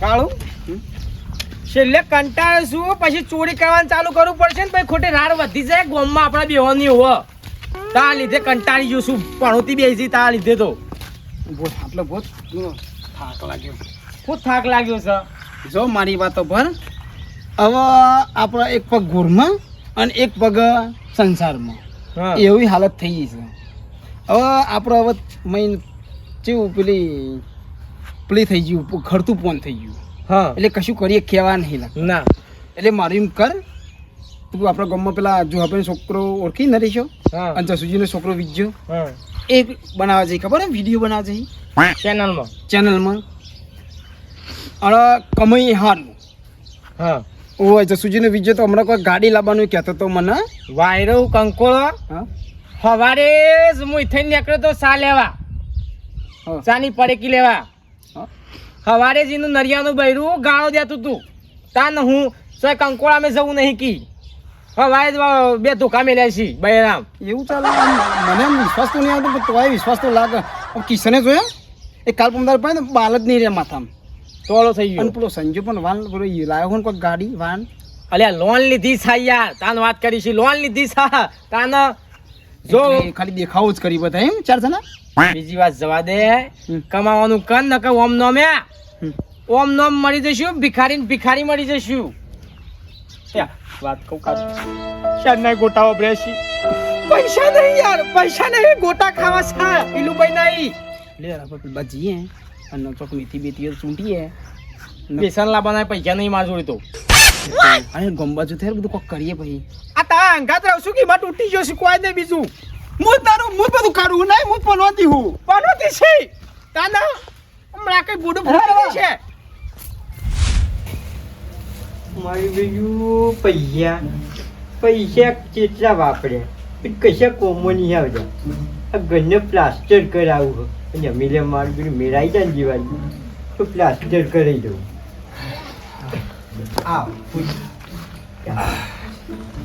કાળું? છેલ્લે કંટાળે શું પછી ચોરી કરવાનું ચાલુ કરવું પડશે ને પછી ખોટી રાડ વધી જાય ગોમમાં આપણા બેવાની હો. તા લીધે કંટાળી ગયું છું પણોતી બેસી તા લીધે તો. બહુ આટલો બહુ થાક લાગ્યો. ખૂબ થાક લાગ્યો છે. જો મારી વાતો પર હવે આપણા એક પગ ઘૂરમાં અને એક પગ સંસારમાં. એવી હાલત થઈ ગઈ છે. હવે આપણો હવે મહિન કેવું પેલી પેલી થઈ ગયું ખરતું પોન થઈ ગયું. હા. એટલે કશું કરીએ કહેવા નહીં ના. એટલે મારું એમ કર તું આપણા ગામમાં પેલા જો આપણે છોકરો ઓળખી ન રહીશો હા. અને જસુજીનો છોકરો વિજ્યો હા. એ બનાવવા જઈ ખબર વીડિયો બનાવવા જઈ? ચેનલમાં ચેનલમાં અને કમાઈ હારું. હા. ઓય જસુજીનો વિજય તો હમણાં કોઈ ગાડી લાવવાનું કહેતો તો મને. વાયરો કંકોળો. હા. સવારે જ હું ઇથેન નીકળ્યો તો સા લેવા. ચાની પડેકી લેવા. સવારે જીનું નરિયાનું બૈરું ગાળો દેતું તું. તા ને હું સો કંકોળા મેં જવું નહીં કી. સવારે જ બે ધોકા મેલ્યા છી બૈરામ. એવું ચાલે? મને વિશ્વાસ તો નહીં આવતો પણ તોય વિશ્વાસ તો લાગે. કિશને જોયા? એ કાલ પમદાર પડે ને બાલ જ નહીં રે માથામાં. તોળો થઈ અને ગયો પેલો સંજુ પણ વાન પેલો લાયો લાવ્યો હોય કોઈ ગાડી વાન. અલ્યા લોન લીધી છે યાર. તાન વાત કરી છે લોન લીધી છે. તાન જો ખાલી દેખાવો જ કરી બધા એમ? ચાર જણા? બીજી વાત જવા દે. કમાવાનું કર કે ઓમ નોમે ઓમ નોમ મળી જશું ભિખારી ને ભિખારી મળી જશું વાત કહું કાઢ શાદના ગોટાઓ બ્રેસી પૈસા નહીં યાર પૈસા નહીં ગોટા ખાવા સા પેલું ભાઈ નહીં લે આપણે પેલા જઈએ અને ચોક મેથી બેથી ચૂંટીએ. બેસન લાવવાના પૈસા નહીં માર જોડે તો. અને ગંબા જો બધું કોક કરીએ ભાઈ આ તા અંગાત રહું છું કે માં તૂટી ગયો છે કોઈ નહીં બીજું. હું તારું હું બધું કાઢું નહીં હું પનોતી હું. પનોતી છે. તાના હમણાં કઈ બુડું ફૂટી છે? મારી બીજું પૈસા પૈસા કેટલા વાપરે? એ કશા કોમો નહીં આવતા આ ઘરને પ્લાસ્ટર કરાવું અને અમીલે મારું બીજું મેળાઈ જાય ને દિવાળી. તો પ્લાસ્ટર કરાવી દઉં. આવ.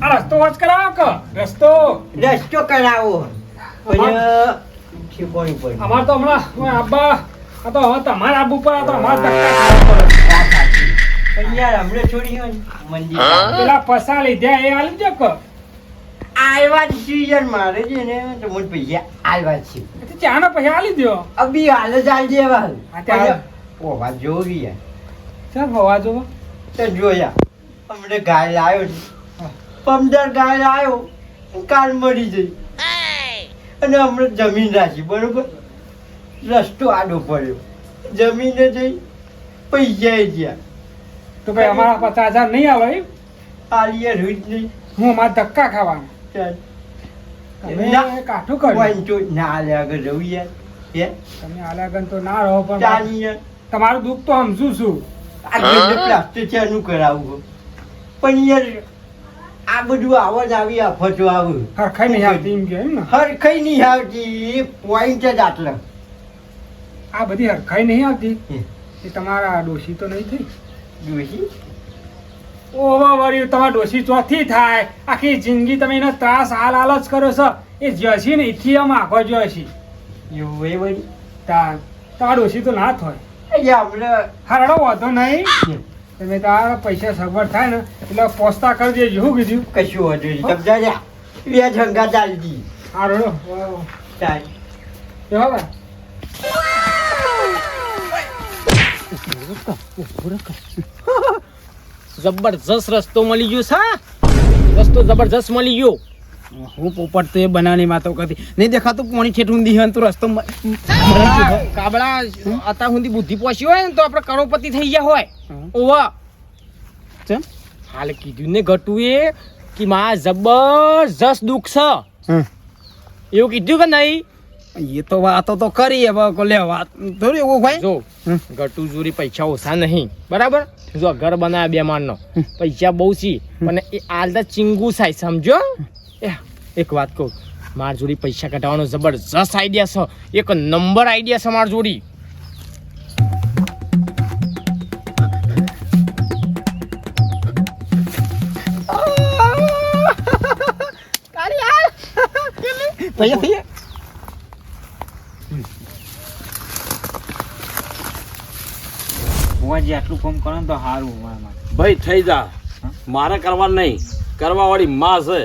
આ રસ્તો વચ કરાવો કે? રસ્તો. રસ્તો કરાવો. અમાર તો હમણાં આબા આ તો હવે તમારા આબુ પર આ તો અમાર યાર હમણાં છોડી મંદિર. પેલા પૈસા લીધા એ આલી દો કે? આવ્યા જ મારે છે ને તો પૈસા આવ્યા છે. તો ચાના પૈસા આલી દો અભી હાલ જ આલ દેવા. હાલ. ઓ વાત જોવી યાર. ચાલ ભવા જો તો જોયા. અમને ગાય લાવ્યો છે પમદાર ગાય લાવ્યો કાલ મરી જઈ. અને અમને જમીન રાખી બરોબર? રસ્તો આડો પડ્યો. જમીને જઈ પૈસા ગયા તો ભાઈ અમારા પચાસ હજાર નહીં આવે આલીએ આલિયા રૂજ નહીં. હું અમારા ધક્કા ખાવાના. તમે ના. કાઠું કર્યું. ના લે આગળ જવું યાર. તમે આલ્યા ગન તો ના રહો પણ તમારું દુઃખ તો સમજુ છું. આ પ્લાસ્ટર છે એનું કરાવવું પણ યાર આ બધું આવજ આવી આફતો આવું. હરખાઈ નહીં આવતી એમ કે એમ ને? હરખઈ નહીં આવતી. પોઈન્ટ જ આટલા. આ બધી હરખાઈ નહીં આવતી? એ તમારા ડોશી તો નહીં થઈ? જોશી ઓવા વળી તમારા ડોશી ચોથી થાય. આખી જિંદગી તમે એનો ત્રાસ હાલ હાલ જ કરો છો. એ જશી ને એથી આમ આખો જશી એવું એ વળી? તા તમારા ડોશી તો ના થાય હારડો વાંધો નહીં. તમે તારા પૈસા સગવડ થાય ને એટલે પોસ્તા કરી દેજો શું કીધું? કશું વાંધો નહીં. સમજાયા બે ઝંગા ચાલતી હારડો? ચાલ. કેવા ભાઈ જબરજસ્ત રસ્તો મળી ગયો છે રસ્તો જબરજસ્ત મળી ગયો. હું પોપટ તો એ બનાવવાની વાતો કરતી. નહીં દેખાતું પોણી છેટ ઊંધી હોય તો રસ્તો કાબડા કાબળા અત્યાર સુધી બુદ્ધિ પહોંચી હોય ને તો આપણે કરોડપતિ થઈ ગયા હોય. ઓવા. ચમ? હાલ કીધું ને ઘટું એ કે માં જબરજસ્ત દુઃખ છે. એવું કીધું કે નહીં? એ તો વાતો તો કરી હવે લે વાત. થોડી એવું ભાઈ જો. ગટુ જોરી પૈસા ઓછા નહીં. બરાબર? જો ઘર બનાવ્યા બે માણનો પૈસા બહુ છે. પણ એ આલતા ચીંગુ થાય સમજો? એ એક વાત કહું માર જોડી પૈસા કઢાવવાનો જબરજસ્ત આઈડિયા છે. એક નંબર આઈડિયા છે માર જોડી. ગયા? ભુવાજી આટલું કામ કરો ને તો સારું ભાઈ થઈ જા. મારે કરવા નહીં. કરવા વાળી માં છે.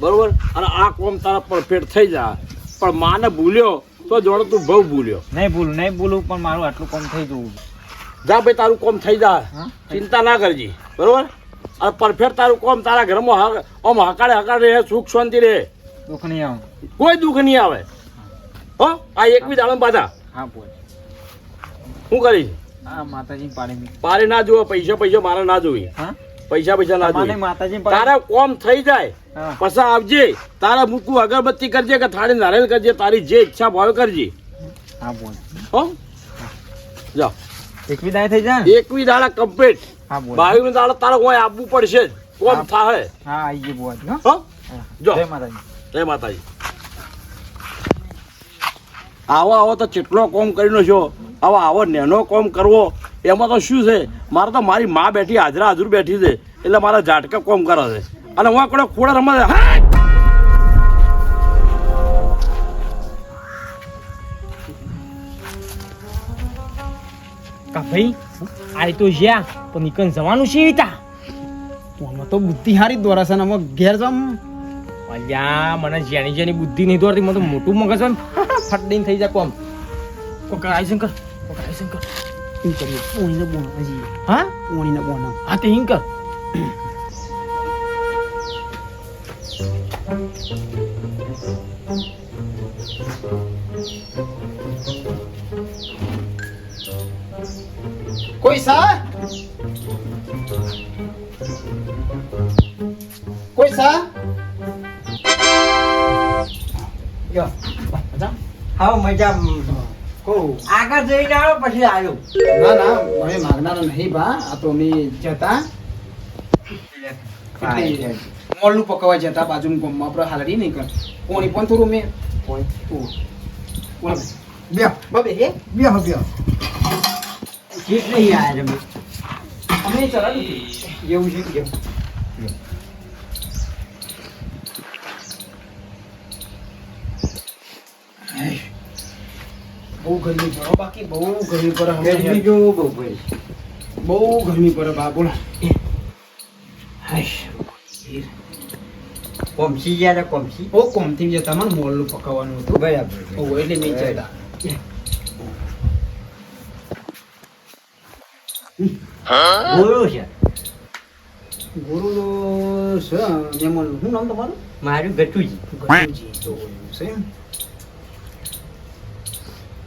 બરોબર? અને આ કોમ તારા પરફેક્ટ થઈ જાય. પણ માને ભૂલ્યો તો જોડે તું બહુ ભૂલ્યો. નહીં ભૂલું નહીં ભૂલું પણ મારું આટલું કોમ થઈ જવું જા ભાઈ તારું કોમ થઈ જાય. ચિંતા ના કરજી. બરોબર? અને પરફેક્ટ તારું કોમ તારા ઘરમાં આમ હકાળે હકાળે રહે સુખ શાંતિ રહે. દુઃખ નહીં આવે. કોઈ દુઃખ નહીં આવે. હો? આ એક બી દાડમ પાછા. હા બોલ. શું કરીશ? હા માતાજી પાડી પાડી ના જોવે પૈસા પૈસા મારે ના જોઈએ. હા? પૈસા પૈસા ના જોઈએ. તારા કોમ થઈ જાય હા. આવજે. તારા મૂકું અગરબત્તી કરજે કે થાળી નારેલ કરજે તારી જે ઈચ્છા ભાવે કરજે. હા બોલ. હો? જાઓ એકવી દાડે થઈ જાય એકવી દાડા કમ્પ્લીટ હા બોલ. બાવીસ દાડા તારે કોઈ આપવું પડશે જ. કોમ હા. થાય હા આઈ ગઈ હો. જો. જય માતાજી. જય માતાજી. આવો આવો તો ચેટલો કોમ કરીને છો આવો આવો નેનો કોમ કરવો. એમાં તો શું છે? મારે તો મારી માં બેઠી, હાજરા હાજર બેઠી છે. એટલે મારા ઝાટકા કોમ કરે છે. અને હું આકડો ખોડા કા ભાઈ આઈ તો જ્યાં, પણ નીકળ જવાનું છે વિતા આમાં તો બુદ્ધિ હારી દોરા છે અમે ઘેર જમ. અલ્યા, મને જેની જેની બુદ્ધિ નહીં દોરતી, મને તો મોટું મગજ ફટ દઈને થઈ જાય કોમ. કોક આઈ શંકર કોક આઈ શંકર એમ કરીએ પોણીને બોણ હજી હા પોણીને બોણ હા તે હિંકર કોઈ સા કોઈ સા યો હા મજા આગળ જઈને આવ્યો પછી આવ્યો. ના ના હવે માગનારો નહીં બા આ તો અમે જતા. એટલે મોલું પકવવા જતા બાજુ ગમમાં આપણે હાલડી નહીં કર. કોણી પણ થોડું મેં પોણી બે બબે હે? બે હો બે. ઠીક નહીં આવ્યા તમે અમે ચલાવી એવું છે કેવું બહુ ગરમી પડે બાકી બહુ ગરમી પડે ગરમી જો બહુ પડી? બહુ ગરમી પડે બા બોલો. હાઈશ કોમસી ગયા હતા કોમસી? ઓ કોમથી જતા મને મોલનું પકાવવાનું હતું. બરાબર ઓ એટલે નહીં જતા બોલો છે? ગુરુનો છે મેમન શું નામ તમારું? મારું ગટુજી. ગટુજી. તો છે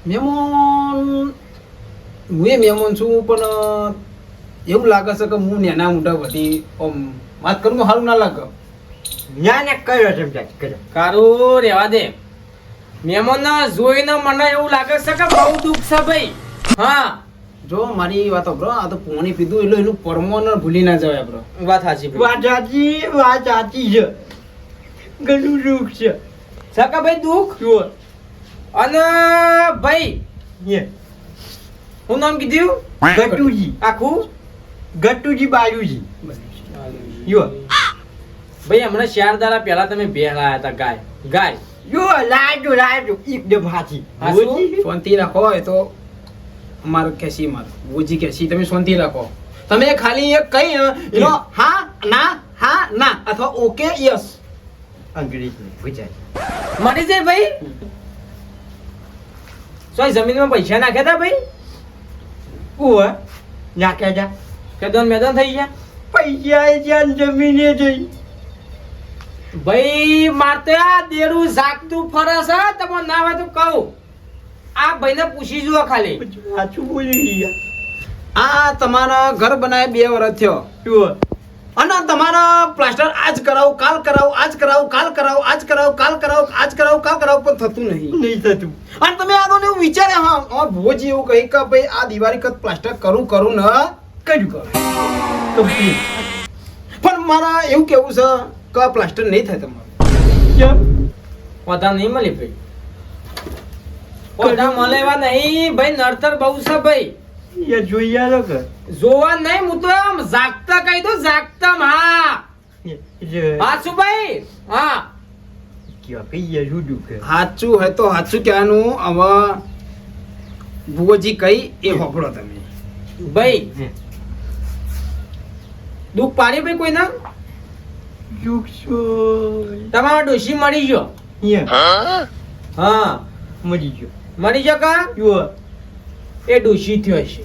એમ. મેમન હું એ મહેમાન છું પણ એવું લાગે છે કે હું નેના મોટા બધી આમ વાત કરું તો સારું ના લાગે? ના ના કર્યો સમજાય કર્યો કારું રેવા દે. મહેમાન જોઈને મને એવું લાગે છે કે બહુ દુઃખ છે ભાઈ. હા. જો મારી વાત બ્રો આ તો પોણી પીધું એટલે એનું પરમોન ભૂલી ના જવાય બ્રો. વાત સાચી વાત સાચી વાત સાચી છે. ઘણું દુઃખ છે. સકા ભાઈ દુઃખ? જુઓ. અને ભાઈ યે હું નામ કીધું? ગટુજી. આખું? ગટુજી બાયુજી યો. ભાઈ હમણાં ચાર દાડા પહેલા તમે ભેળા હતા ગાય. ગાય. યો લાજો લાજો. એકદમ હાચું? શાંતિ રાખો એ તો અમારો કેસી માર. બુજી કેસી તમે શાંતિ રાખો. તમે ખાલી એક કઈ ને એનો હા. ના હા ના અથવા ઓકે યસ. અંગ્રેજી. ગુજરાતી મળી જાય ભાઈ સોય જમીનમાં પૈસા નાખ્યા હતા ભાઈ? ઉહ નાખ્યા જા કેદોન મેદાન થઈ ગયા? પૈસા જ્યાં જમીને જઈ. ભાઈ મારતે આ દેરું જાગતું ફરસ છે તમે ના હોય તો કહું. આ ભાઈને પૂછી જુઓ ખાલી. સાચું બોલી આ તમારા ઘર બનાવે બે વર્ષ થયો. જુઓ અને તમારા પ્લાસ્ટર આજ કરાવું કાલ કરાવો આજ કરાવું કાલ કરાવો આજ કરાવો કાલ કરાવો આજ કરાવો કાલ કરાવું પણ થતું નહીં. નહીં થતું. અને તમે આનો એવું વિચારે હા ભોજ ભોજી એવું કહી કે ભાઈ આ દિવાળી કદ પ્લાસ્ટર કરું કરું ન કર્યું કરું પણ મારા એવું કેવું છે કે પ્લાસ્ટર નહીં થાય તમારું. કેમ? વધારે નહીં મળી ભાઈ વધારે મળે એવા નહીં. ભાઈ નડતર બહુ છે ભાઈ. એ જોઈ આલો કે. જોવા નહીં હું તો આમ જાગતા કહી દઉં જાગતા હા એટલે હા. હા સાચું હોય તો સાચું કહેવાનું હવે ભુવજી કઈ એ હોપડો તમે. ભાઈ દુઃખ પાડ્યું ભાઈ કોઈના? દુઃખ છો. તમારો ડોશી મળી ગયો. હા. મરી ગયો. મળી ગયો કા? જુઓ એ ડોશી થયો છે.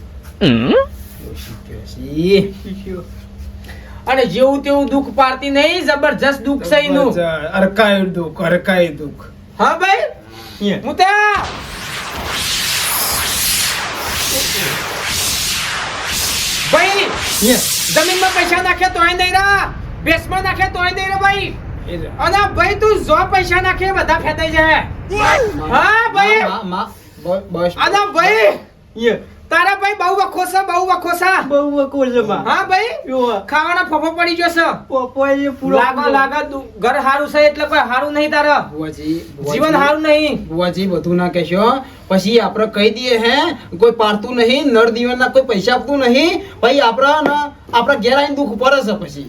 અને જેવું તેવું દુઃખ પાડતી નહીં જબરજસ્ત દુઃખ સહી નું અરકાયું દુઃખ અરકાયું દુઃખ. હા ભાઈ? હું. ત્યાં. ભાઈ જમીનમાં પૈસા નાખે તોય નહીં રા. બેસમાં નાખે તોય નહીં રે ભાઈ. અને ભાઈ તું જો પૈસા નાખે બધા ફેંદાઈ જાય. હા ભાઈ. અને ભાઈ તારા ભાઈ બહુ વખો છે બહુ વખો છે બહુ વકોલમાં હા ભાઈ? ખાવાના ફફો પડી ગયો છે પૂરો લાગો લાગો ઘર હારું છે એટલે કોઈ હારું નહીં તારા. બુવાજી જીવન હારું નહીં. બુવાજી બધું ના કહેશો. પછી આપણે કહી દઈએ હે કોઈ પારતું નહીં નર દીવાના કોઈ પૈસા આપતું નહીં. ભાઈ આપણા આપણે ઘેર આવીને દુઃખ પડે છે પછી.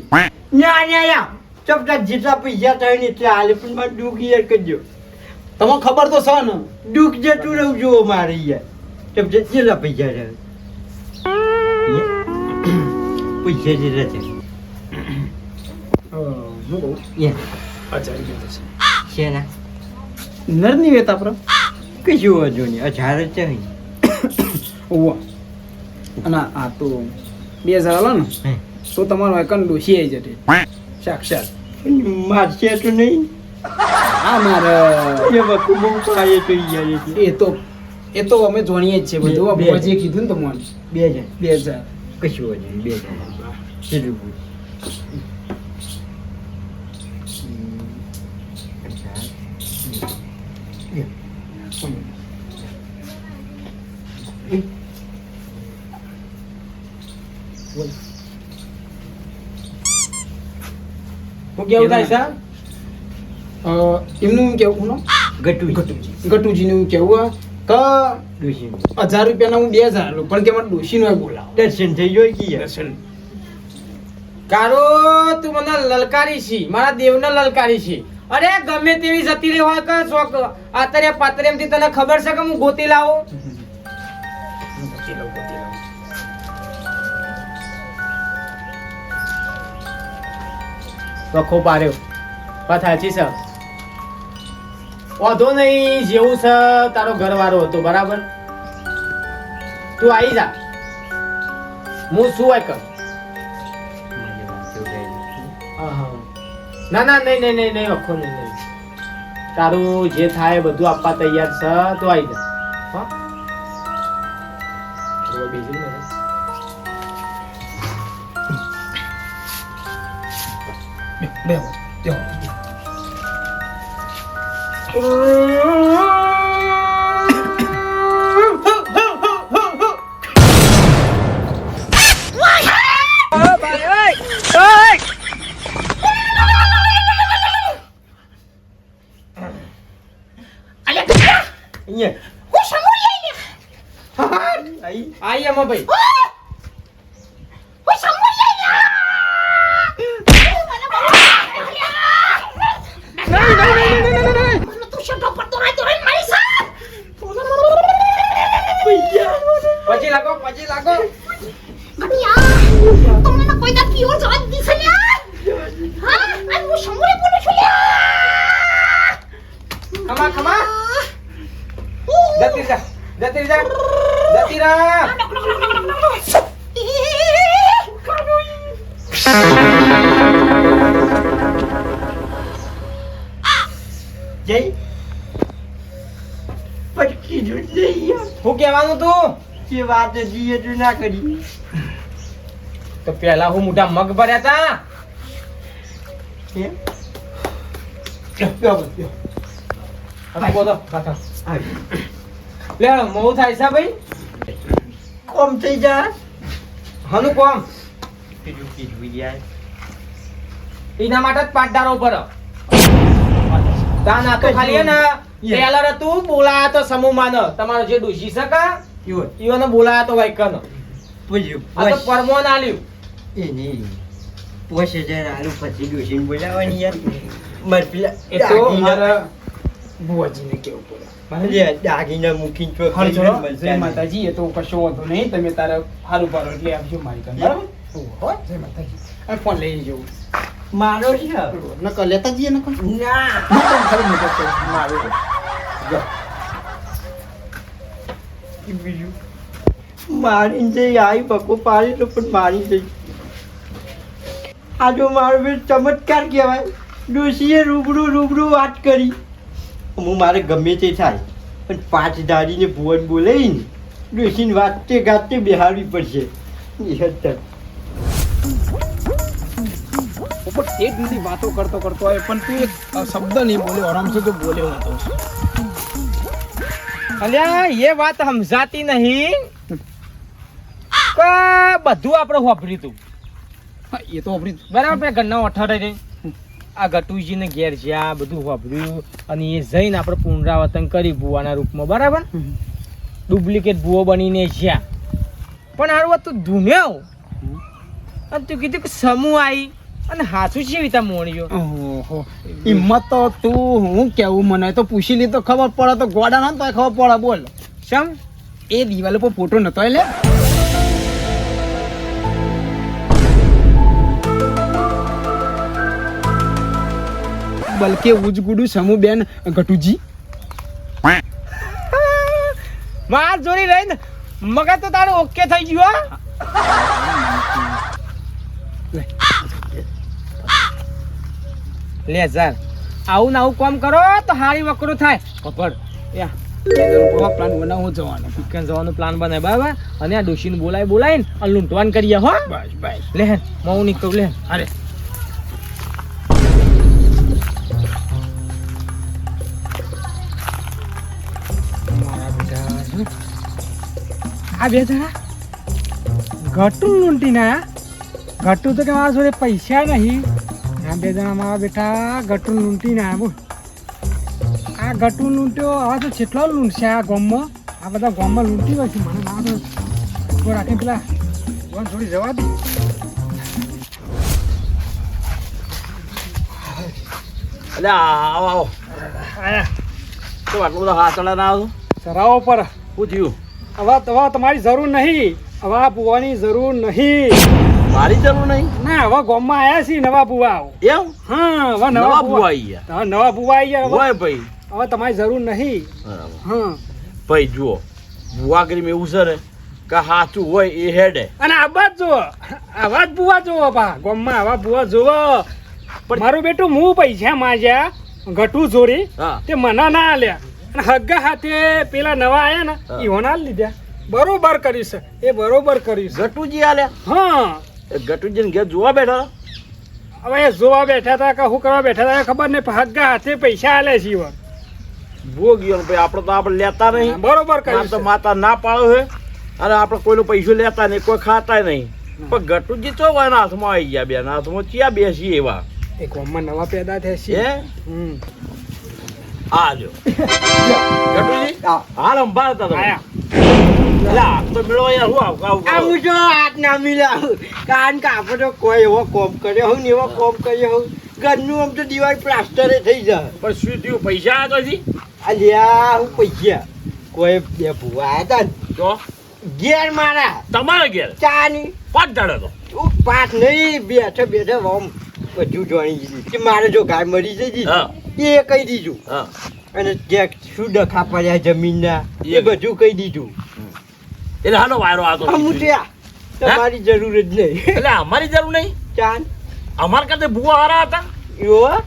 ન્યા ન્યા ના ચપટા જીતા પૈસા થાય ને એટલા હાલે પણ દુઃખ યાર કરજો. તમને ખબર તો છે ને. દુઃખ જતું રહું જુઓ મારે યાર. ચપટા જેટલા પૈસા થાય પૈસા જેટલા છે. અ, હું કહું? યાર અચ્છા એ રીતે છે. શેના? નર નહીં વેત આપણે કશું વાંધો નહીં. અઢાર જ ઓવા ના. આ તો બે હજાર આલો ને તો તમારો એકન ડોસી આવી જતી સાક્ષાત. મારશે તો નહીં. હા મારે એ વખત બહુ પાયે તો એ તો એ તો અમે જોણીએ જ છે બધું. કીધું ને તમને બે હજાર. બે હજાર. કશું હોય નહીં બે હજાર. કેટલું કેવું થાય અ, એમનું કેવું? નો ગટું ગટુજી. ગટુજીનું કેવું ડોશી હજાર રૂપિયાના હું બે હજાર લઉં પણ કે મને ડોશીનો બોલાવો. દર્શન થઈ ગયો કે યાર? દર્શન. કારો તું મને લલકારી છી મારા દેવને લલકારી છી. અરે ગમે તેવી જતી રહી હોય કે શોખ આતરે પાતરે એમથી તને ખબર છે કે હું ગોતી લાવું. વખો પાર્યો વાત સાચી છે. વાંધો નહીં જેવું છે તારો ઘરવાળો હતો બરાબર? તું આવી જા. હું શું હોય કર? ના ના નહીં નહીં નહીં નહીં વખો નહીં નહીં. તારું જે થાય બધું આપવા તૈયાર છે તો આવી જા. હા. બેહો, બેહો. અહીંયા. આઈ આઈ એમાં ભાઈ પછી લાગો પછી લાગો ખમા ખમા જતી જા જતી જા જતી રા જય. પણ કીધું જ હું કહેવાનું તું? જે વાત હતી એ ના કરી. તો પેલા હું મોટા મગ ભર્યા તા. હે? બેહો, બેહો. હવે બોલો કાકા આવી. લે મોં થાય છે ભાઈ? કોમ થઈ જા. હનુ કોમ? કીધું કીધું યાર. એના માટે જ પાટદારો ઉપર તાન ના તો ખાલી હે ને ટેલર હતું બોલાયા તો સમૂહમાં ન. તમારો જે ડોશી શકા કા બોલાયા તો વાઈકન આ તો બસ. પરમોન આલ્યું. એ નહીં. પોસ હજાર આલુ પછી ડોસીને બોલાવાની યાર. મારે પેલા એ તો મારા બુવાજીને કેવું પડે? દાગીના મૂકીને તો હાલ ચલો મજા જય માતાજી એ તો કશો વાંધો નહીં તમે તારે સારું પાડો એટલે આપજો મારી કાન બરાબર? જય માતાજી. અને ફોન લઈ જવું મારો છે. નકર લેતા જઈએ નકર? ના. મજા મારું. બીજું. મારી જઈ આવી બકો પાડી તો પણ મારી જઈ આ જો મારો બે ચમત્કાર કહેવાય. ડોશીએ રૂબરૂ રૂબરૂ વાત કરી. હું મારે ગમે તે થાય પણ પાંચ ધારીને ભુવન બોલાવીને ડોશીને તે ગાતે બેહાડવી પડશે. એ હદ ઉપર જ બધી વાતો કરતો કરતો હોય પણ તું એક શબ્દ નહીં બોલ્યો આરામથી તો બોલ્યો હતો. અલ્યા એ વાત સમજાતી નહીં. કે બધું આપણે વાપર્યું તું. એ તો આપણી બરાબર આપણે ઘરના અઠારે રહી આ ગટુજીને ઘેર જ્યાં બધું વાપર્યું અને એ જઈને આપણે પુનરાવર્તન કરી ભુવાના રૂપમાં બરાબર? ડુપ્લિકેટ ભુવો બનીને જ્યાં. પણ હારું તું ધૂન્યો અને તું કીધું કે સમૂહ આવી અને હાથું છે વિતા મોણ્યો ઓહો હિંમત તો તું હું કેવું મને તો પૂછી લી તો ખબર પડે તો ગોડા ના તો ખબર પડે બોલ. સમ એ દિવાલ ઉપર ફોટો નતો એટલે બલકે ઉજગુડુ સમૂહ બેન ગટુજી. માર જોડી રહીને મગજ તો તારું ઓકે થઈ ગયું હો. લે જાર આવું ને આવું કામ કરો તો હારી વકરો થાય. કપડ યા પ્લાન બનાવો જવાનો. પિકન જવાનો પ્લાન બનાય. બરાબર? અને આ ડોશીને બોલાય બોલાય અને લૂંટવાન કરીએ હો. બસ બસ. લે હેન હું નીકળું લે અરે. આ બે જણા? ઘટું લૂંટી ના ઘટું તો કે મારા જોડે પૈસા નહીં. આ બે જણા મારા બેટા ગટું લૂંટી ના બોલ. આ ગટું લૂંટ્યો હવે તો કેટલો લૂંટશે આ ગામમાં. આ બધા ગોમમાં લૂંટી હોય છે મને ના તો રાખી પેલા. બોલ થોડી જવા દે. અલે આવો આવો. આયા. તો આટલું બધા હા ચડા ના આવું સરાવો પર. પૂછ્યું હવા તમારી જરૂર નહીં. હવે આ બુવાની જરૂર નહીં. મારી જરૂર નહીં? ના હવે ગામમાં આવ્યા છીએ નવા બુવા એમ? હા હવે નવા બુવા આવી ગયા. હવે નવા ભુવા આવી ગયા હોય ભાઈ. હવે તમારી જરૂર નહીં. હા. ભાઈ જુઓ. બુવા મેં એવું છે કે સાચું હોય એ હેડે. અને આવા જ જુઓ. આવા જ બુવા જુઓ બા. ગામમાં આવા બુવા જુઓ. પણ- મારું બેટું હું પૈસા માંગ્યા ઘટું જોડી તે મને ના આલ્યા. અને હગ્ગા હાથે પેલા નવા આયા ને એ હોના ના લીધા. બરોબર કર્યું છે. એ બરોબર કર્યું છે. ગટુજી આલ્યા? હા. એ ગટુજી ઘેર જોવા બેઠા હવે એ જોવા બેઠા હતા કે શું કરવા બેઠા હતા ખબર નહીં હગ્ગા હાથે પૈસા આલે છે ઈવન. ભૂવો ગયો ને ભાઈ આપણે તો આપણે લેતા નહીં. બરોબર કહ્યું તો માતા ના પાડો છે. અને આપણે કોઈનો પૈસો લેતા નહીં કોઈ ખાતા નહીં. પણ ગટુજી તો હોય એના હાથમાં આવી ગયા બેન હાથમાં ચિયા બેસી એવા. એ ગામમાં નવા પેદા થયા છે. આજો હમ. આ જો. ગટુજી? હાલ અંબાડતા તમે. હું આવું? હું જો હાથ ના મિલાવું કારણ કે આપણે તો કોઈ એવો કોમ કર્યો હોઉં ને એવો કોમ કર્યો હોઉં ઘરનું આમ તો દિવાળ પ્લાસ્ટરે થઈ જાય પણ શું થયું પૈસા આવ્યા તો હજી? અલ્યા હું પૈસા કોઈ બે ભૂવા હતા તો ને ઘેર મારા તમારા ઘેર ચાની પાંચ દાડો તો તું પાંચ નહીં બેઠે બેઠે ઓમ બધું જોઈ દીધી કે મારે જો ગાય મરી જઈ હા એ કહી દીધું હા અને જે શું ડખા પડ્યા જમીનના એ બધું કહી દીધું એટલે હાલો વાયરો આ? તો તમારી જરૂર જ નહીં. એટલે અમારી જરૂર નહીં? ચાન અમાર કરતે ભૂવા હારા હતા. યો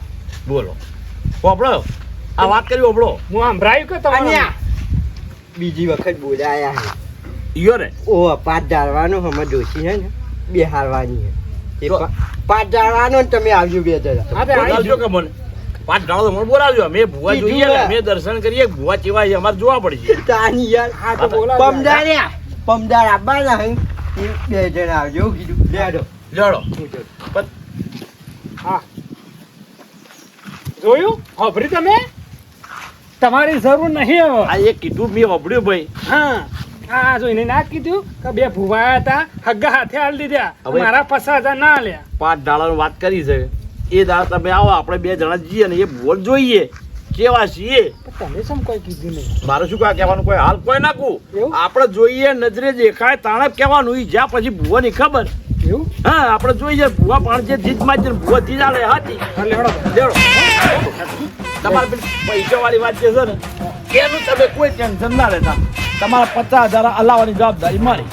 બોલો. ઓબળો આ વાત કરી ઓબળો હું સંભળાયું કે તમારે? બીજી વખત બોલાયા ઈયો ને ઓ પાંચ ડાળવાનો હમણાં ડોસી છે ને? બે હારવાની છે પાંચ ડાળવાનો તમે આવજો બે જણા. આવજો કે મને? પાંચ ગાળો મને બોલાવજો. અમે ભૂવા જોઈએ. અમે દર્શન કરીએ ભૂવા ચેવાય અમારે જોવા પડશે. તાની યાર. આ તો બોલાવજો. પમદાર આવવાના હે. એ બે જણા આવજો કીધું. લેડો લડો હા જોયું? હોભરી તમે? તમારી જરૂર નહીં હવે. આ એ કીધું મેં વાપર્યું ભાઈ. હા. આ જોઈને ના કીધું કે બે ભુવાયા હતા હગ્ગા હાથે હાલ દીધા. મારા પચાસ હજાર ના લ્યા. પાંચ દાડાની વાત કરી છે. એ દાડા તમે આવો આપણે બે જણા જઈએ ને એ ભૂલ જોઈએ. કેવા છીએ? તમે શું કોઈ કીધું નહીં? મારે શું કા કહેવાનું કોઈ હાલ કોઈ નાખું? આપણે જોઈએ નજરે દેખાય તાણે કહેવાનું ઈ જ્યાં પછી ભૂવાની ખબર. એવું? હા આપણે જોઈએ ભૂવા પણ જે જીતમાં જે ભૂવા જીત આલે હાથી લેવડો. લેવડો. તમારે પૈસા વાળી વાત છે ને એનું તમે કોઈ ટેન્શન ના લેતા. તમારા પચાસ હજાર અલાવવાની જવાબદારી મારી.